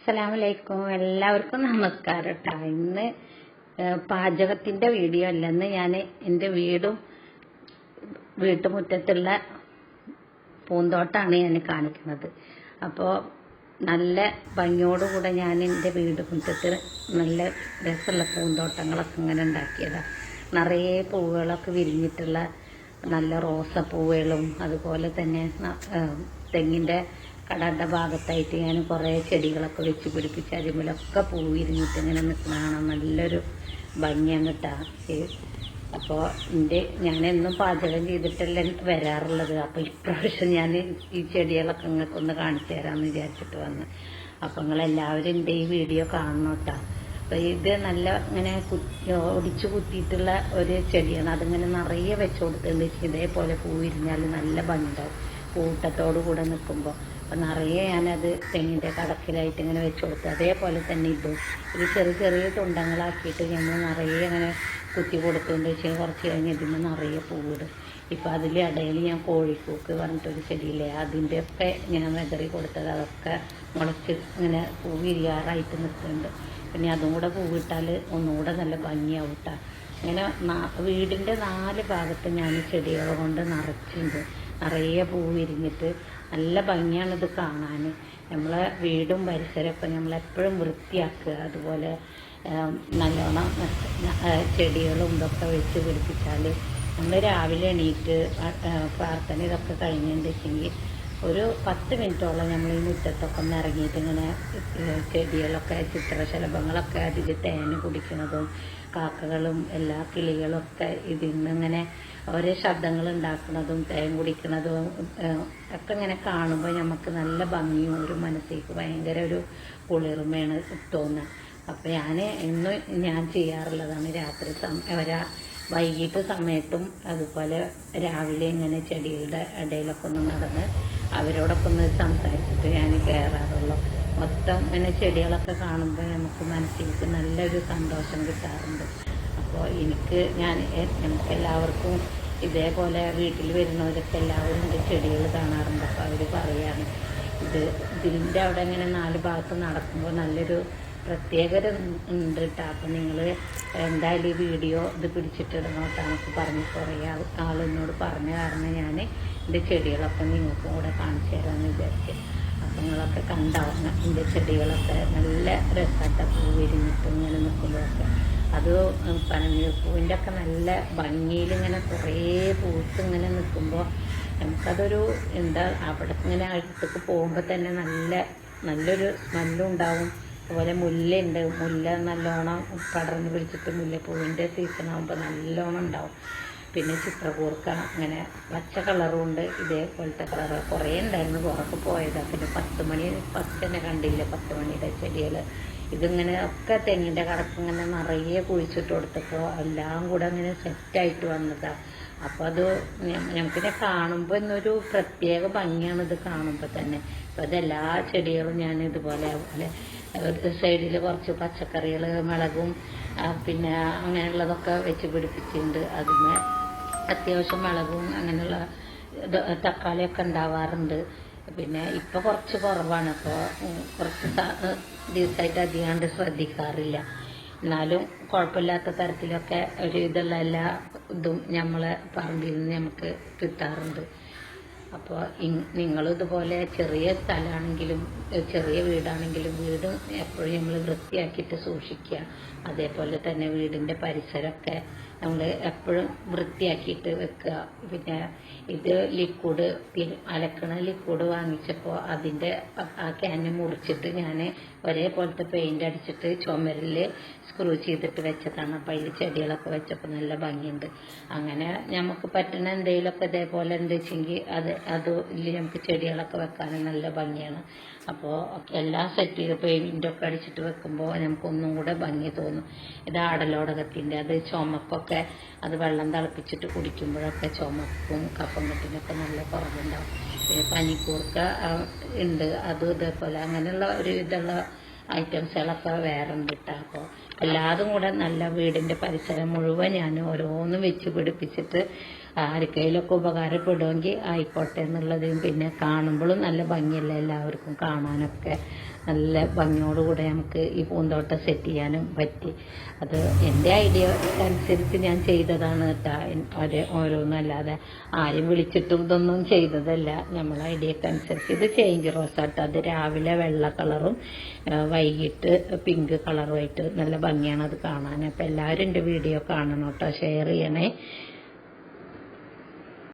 അസ്സലാമലൈക്കും എല്ലാവർക്കും നമസ്കാരം കേട്ടോ ഇന്ന് പാചകത്തിന്റെ വീഡിയോ അല്ലെന്ന് ഞാൻ എന്റെ വീടും വീട്ടുമുറ്റത്തുള്ള പൂന്തോട്ടാണ് ഞാൻ കാണിക്കുന്നത്. അപ്പോൾ നല്ല ഭംഗിയോടുകൂടെ ഞാൻ എന്റെ വീടുമുറ്റത്ത് നല്ല രസമുള്ള പൂന്തോട്ടങ്ങളൊക്കെ ഇങ്ങനെ ഉണ്ടാക്കിയതാണ് നിറയെ പൂവുകളൊക്കെ വിരിഞ്ഞിട്ടുള്ള നല്ല റോസപ്പൂവുകളും അതുപോലെ തന്നെ തെങ്ങിന്റെ കടയുടെ ഭാഗത്തായിട്ട് ഞാൻ കുറേ ചെടികളൊക്കെ വെച്ച് പിടിപ്പിച്ച് അതിമലൊക്കെ പൂവിരിഞ്ഞിട്ട് ഇങ്ങനെ നിൽക്കുന്ന കാണാൻ നല്ലൊരു ഭംഗിയാണ് കേട്ടോ അപ്പോൾ എന്റെ എന്നും പാചകം ചെയ്തിട്ടല്ലേ വരാറുള്ളത്. അപ്പോൾ ഇപ്രാവശ്യം ഞാൻ ഈ ചെടികളൊക്കെ നിങ്ങൾക്ക് ഒന്ന് കാണിച്ചു തരാമെന്ന് വിചാരിച്ചിട്ട് വന്ന്. അപ്പോൾ നിങ്ങളെല്ലാവരും എന്റെ ഈ വീഡിയോ കാണണം കേട്ടോ അപ്പോൾ ഇത് നല്ല ഇങ്ങനെ കുത്തി ഒടിച്ചു കുത്തിയിട്ടുള്ള ഒരു ചെടിയാണ്. അതിങ്ങനെ നിറയെ വെച്ച് കൊടുത്തിട്ടുണ്ട്. ഇതേപോലെ പൂവിരിഞ്ഞാൽ നല്ല ഭംഗിയുണ്ടാവും. കൂട്ടത്തോടു കൂടെ നിൽക്കുമ്പോൾ അപ്പം നിറയെ ഞാനത് തെങ്ങിന്റെ കടക്കിലായിട്ട് ഇങ്ങനെ വെച്ച് കൊടുത്തു. അതേപോലെ തന്നെ ഇതും. ഇത് ചെറിയ ചെറിയ തുണ്ടങ്ങളാക്കിയിട്ട് നമ്മൾ നിറയെ അങ്ങനെ കുത്തി കൊടുത്തുകൊണ്ട് വെച്ചാൽ കുറച്ച് കഴിഞ്ഞ് ഇതിന് നിറയെ പൂവിടും. ഇപ്പം അതിൽ ഇടയിൽ ഞാൻ കോഴിക്കൂക്ക് പറഞ്ഞിട്ടൊരു ചെടിയില്ലേ അതിന്റെയൊക്കെ ഞാൻ വെതറി കൊടുത്തത്. അതൊക്കെ മുളച്ച് ഇങ്ങനെ പൂ വിരിയാറായിട്ട് നിൽക്കുന്നുണ്ട്. പിന്നെ അതും കൂടെ പൂവിട്ടാൽ ഒന്നുകൂടെ നല്ല ഭംഗിയാവും കേട്ടോ ഇങ്ങനെ നാ- വീടിന്റെ നാല് ഭാഗത്ത് ഞാൻ ചെടികൾ കൊണ്ട് നിറച്ചിട്ടുണ്ട്. നിറയെ പൂ വിരിഞ്ഞിട്ട് നല്ല ഭംഗിയാണ് ഇത് കാണാൻ നമ്മളെ വീടും പരിസരമൊക്കെ നമ്മളെപ്പോഴും വൃത്തിയാക്കുക. അതുപോലെ നല്ലോണം ചെടികളും ഇതൊക്കെ വെച്ച് പിടിപ്പിച്ചാൽ നമ്മൾ രാവിലെ എണീറ്റ് പ്രാർത്ഥന ഇതൊക്കെ കഴിഞ്ഞിട്ടുണ്ടെങ്കിൽ ഒരു പത്ത് മിനിറ്റോളം നമ്മൾ ഈ മുറ്റത്തൊക്കെ ഒന്ന് ഇറങ്ങിയിട്ട് ഇങ്ങനെ ചെടികളൊക്കെ ചിത്രശലഭങ്ങളൊക്കെ അതിൽ തേൻ കുടിക്കുന്നതും കാക്കകളും എല്ലാ കിളികളൊക്കെ ഇതിൽ നിന്നിങ്ങനെ ഓരോ ശബ്ദങ്ങൾ ഉണ്ടാക്കുന്നതും തേൻ കുടിക്കുന്നതും ഒക്കെ ഇങ്ങനെ കാണുമ്പോൾ നമുക്ക് നല്ല ഭംഗിയും ഒരു മനസ്സിലേക്ക് ഭയങ്കര ഒരു കുളിർമയാണ് തോന്നുക. അപ്പൊ ഞാൻ ഇന്ന് ഞാൻ ചെയ്യാറുള്ളതാണ് രാത്രി സമയം ഒരാ വൈകിട്ട് സമയത്തും അതുപോലെ രാവിലെ ഇങ്ങനെ ചെടികളുടെ ഇടയിലൊക്കെ ഒന്ന് നടന്ന് അവരോടൊക്കെ ഒന്ന് സംസാരിച്ചിട്ട് ഞാൻ കയറാറുള്ളൂ. മൊത്തം ഇങ്ങനെ ചെടികളൊക്കെ കാണുമ്പോൾ നമുക്ക് മനസ്സിലേക്ക് നല്ലൊരു സന്തോഷം കിട്ടാറുണ്ട്. അപ്പോൾ എനിക്ക് ഞാൻ നമുക്ക് എല്ലാവർക്കും ഇതേപോലെ വീട്ടിൽ വരുന്നവരൊക്കെ എല്ലാവരും എന്റെ ചെടികൾ കാണാറുണ്ട്. അപ്പോൾ അവർ പറയാണ് ഇത് ഇതിന്റെ അവിടെ ഇങ്ങനെ നാല് ഭാഗത്ത് നടക്കുമ്പോൾ നല്ലൊരു പ്രത്യേകത ഉണ്ട് കേട്ടോ അപ്പം നിങ്ങൾ എന്തായാലും ഈ വീഡിയോ ഇത് പിടിച്ചിട്ടിടണം കേട്ടോ നമുക്ക് പറഞ്ഞ് കുറേ ആൾ ആളെന്നോട് പറഞ്ഞ കാരണം ഞാൻ എന്റെ ചെടികളൊക്കെ നിങ്ങൾക്കും കൂടെ കാണിച്ചു തരാമെന്ന് വിചാരിച്ചു. അപ്പം നിങ്ങളൊക്കെ കണ്ടാവും എന്റെ ചെടികളൊക്കെ നല്ല രസമായിട്ട് പൂ വിരിഞ്ഞിട്ട് ഇങ്ങനെ നിൽക്കുമ്പോഴൊക്കെ അത് പനനീർപ്പൂവിന്റെ ഒക്കെ നല്ല ഭംഗിയിൽ ഇങ്ങനെ കുറേ പൂത്ത് ഇങ്ങനെ നിൽക്കുമ്പോൾ നമുക്കതൊരു എന്താ അവിടെ ഇങ്ങനെ അടുത്തേക്ക് പോകുമ്പോൾ തന്നെ നല്ല നല്ലൊരു സ്മെല്ലും ഉണ്ടാവും. അതുപോലെ മുല്ലയുണ്ട്. മുല്ല നല്ലോണം പടർന്ന് പിടിച്ചിട്ട് മുല്ലപ്പൂവിന്റെ സീസൺ ആകുമ്പോൾ നല്ലോണം ഉണ്ടാവും. പിന്നെ ചിത്രകൂർക്ക അങ്ങനെ പച്ച കളറും ഉണ്ട്. ഇതേപോലത്തെ കളറ് കുറേ ഉണ്ടായിരുന്നു പുറത്ത് പോയതാണ് പിന്നെ പത്ത് മണി തന്നെ കണ്ടില്ല? പത്ത് മണിയുടെ ചെടികൾ ഇതിങ്ങനെ ഒക്കെ തെങ്ങിന്റെ കടക്ക് ഇങ്ങനെ നിറയെ കുഴിച്ചിട്ട് കൊടുത്തപ്പോൾ എല്ലാം കൂടെ അങ്ങനെ സെറ്റായിട്ട് വന്നതാണ് അപ്പോൾ അത് ഞങ്ങൾക്കിനെ കാണുമ്പോൾ എന്നൊരു പ്രത്യേക ഭംഗിയാണ് ഇത് കാണുമ്പോൾ തന്നെ. അപ്പോൾ അതെല്ലാ ചെടികളും ഞാൻ ഇതുപോലെ ഒരു സൈഡിൽ കുറച്ച് പച്ചക്കറികൾ മുളകും പിന്നെ അങ്ങനെയുള്ളതൊക്കെ വെച്ച് പിടിപ്പിച്ചിട്ടുണ്ട്. അതിന് അത്യാവശ്യം മുളകും അങ്ങനെയുള്ള തക്കാളിയൊക്കെ ഉണ്ടാവാറുണ്ട്. പിന്നെ ഇപ്പൊ കുറച്ച് കുറവാണ്. ഇപ്പോൾ കുറച്ച് ദിവസമായിട്ട് അധികാണ്ട് ശ്രദ്ധിക്കാറില്ല. എന്നാലും കുഴപ്പമില്ലാത്ത തരത്തിലൊക്കെ ഒരു ഇതുള്ള എല്ലാ ഇതും നമ്മളെ പറമ്പിൽ നിന്ന് നമുക്ക് കിട്ടാറുണ്ട്. അപ്പോൾ നിങ്ങൾ ഇതുപോലെ ചെറിയ സ്ഥലമാണെങ്കിലും ചെറിയ വീടാണെങ്കിലും വീട് എപ്പോഴും നമ്മൾ വൃത്തിയാക്കിയിട്ട് സൂക്ഷിക്കുക. അതേപോലെ തന്നെ വീടിന്റെ പരിസരമൊക്കെ നമ്മൾ എപ്പോഴും വൃത്തിയാക്കിയിട്ട് വെക്കുക. പിന്നെ ഇത് ലിക്വിഡ് അലക്കണ ലിക്വിഡ് വാങ്ങിച്ചപ്പോൾ അതിന്റെ ആ ക്യാന് മുറിച്ചിട്ട് ഞാൻ ഒരേപോലത്തെ പെയിന്റ് അടിച്ചിട്ട് ചുമരിൽ സ്ക്രൂ ചെയ്തിട്ട് വെച്ചതാണ്. അപ്പോൾ അതിൽ ചെടികളൊക്കെ വെച്ചപ്പോൾ നല്ല ഭംഗിയുണ്ട്. അങ്ങനെ നമുക്ക് പറ്റുന്ന എന്തെങ്കിലുമൊക്കെ ഇതേപോലെ എന്താ വെച്ചെങ്കിൽ അത് അത് ഇതിൽ നമുക്ക് ചെടികളൊക്കെ വെക്കാൻ നല്ല ഭംഗിയാണ്. അപ്പോൾ എല്ലാം സെറ്റ് ചെയ്ത് പെയിന്റൊക്കെ അടിച്ചിട്ട് വെക്കുമ്പോൾ നമുക്കൊന്നും കൂടെ ഭംഗി തോന്നും. ഇത് ആടലോടകത്തിന്റെ അത് ചുമപ്പൊക്കെ അത് വെള്ളം തിളപ്പിച്ചിട്ട് കുടിക്കുമ്പോഴൊക്കെ ചുമക്കും കഫം കെട്ടിനൊക്കെ നല്ല കുറവുണ്ടാവും. പിന്നെ പനിക്കൂർക്ക ഉണ്ട്. അതും ഇതേപോലെ അങ്ങനെയുള്ള ഒരു ഇതുള്ള ഐറ്റംസുകളൊക്കെ വേറെ ഉണ്ട് കേട്ടോ അപ്പോൾ എല്ലാതും കൂടെ നല്ല വീടിന്റെ പരിസരം മുഴുവൻ ഞാൻ ഓരോന്നും വെച്ച് പിടിപ്പിച്ചിട്ട് ആർക്കെങ്കിലുമൊക്കെ ഉപകാരപ്പെടുമെങ്കിൽ ആയിക്കോട്ടെ എന്നുള്ളതും പിന്നെ കാണുമ്പോഴും നല്ല ഭംഗിയല്ലേ എല്ലാവർക്കും കാണാനൊക്കെ. നല്ല ഭംഗിയോടുകൂടെ നമുക്ക് ഈ പൂന്തോട്ടം സെറ്റ് ചെയ്യാനും പറ്റി. അത് എന്റെ ഐഡിയ അനുസരിച്ച് ഞാൻ ചെയ്തതാണ് കേട്ടോ ഓരോന്നല്ലാതെ ആരും വിളിച്ചിട്ടും ഇതൊന്നും ചെയ്തതല്ല. നമ്മളെ ഐഡിയക്ക് അനുസരിച്ച് ഇത് ചേഞ്ച് റോസ് ആട്ടോ അത് രാവിലെ വെള്ള കളറും വൈകിട്ട് പിങ്ക് കളറുമായിട്ട് നല്ല ഭംഗിയാണ് അത് കാണാൻ. അപ്പം എല്ലാവരും എന്റെ വീഡിയോ കാണണം കേട്ടോ ഷെയർ ചെയ്യണേ.